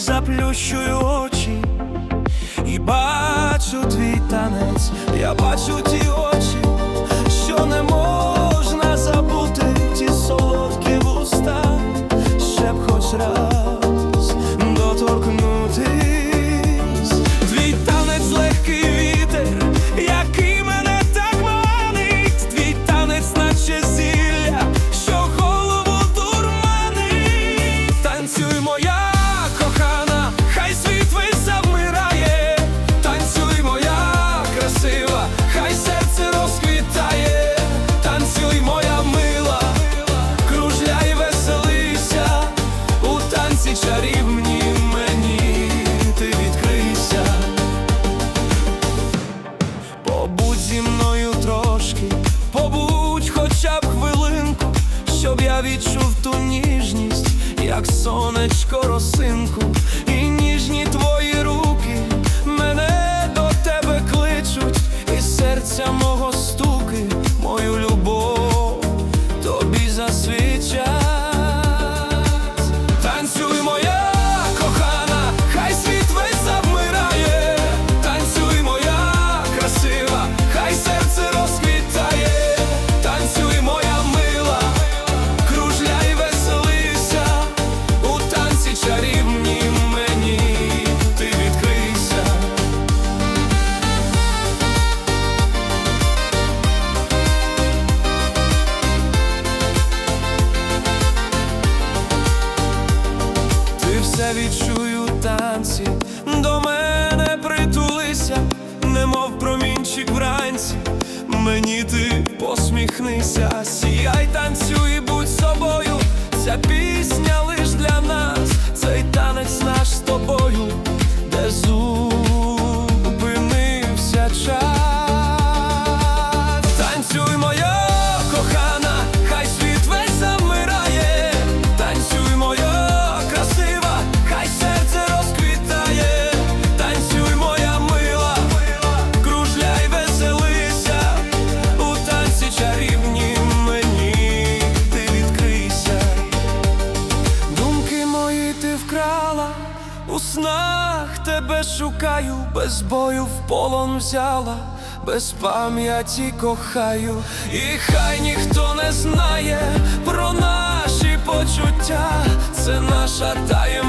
заплющую очі і бачу. ту ніжність, як сонечко росинку, і ніжні твої руки мене до тебе кличуть, і серця мого сту. серцеві відчую танці, до мене притулися, немов промінчик вранці, мені ти посміхнися, сіяй. у снах тебе шукаю, без бою в полон взяла, без пам'яті кохаю, і хай ніхто не знає про наші почуття, це наша тайна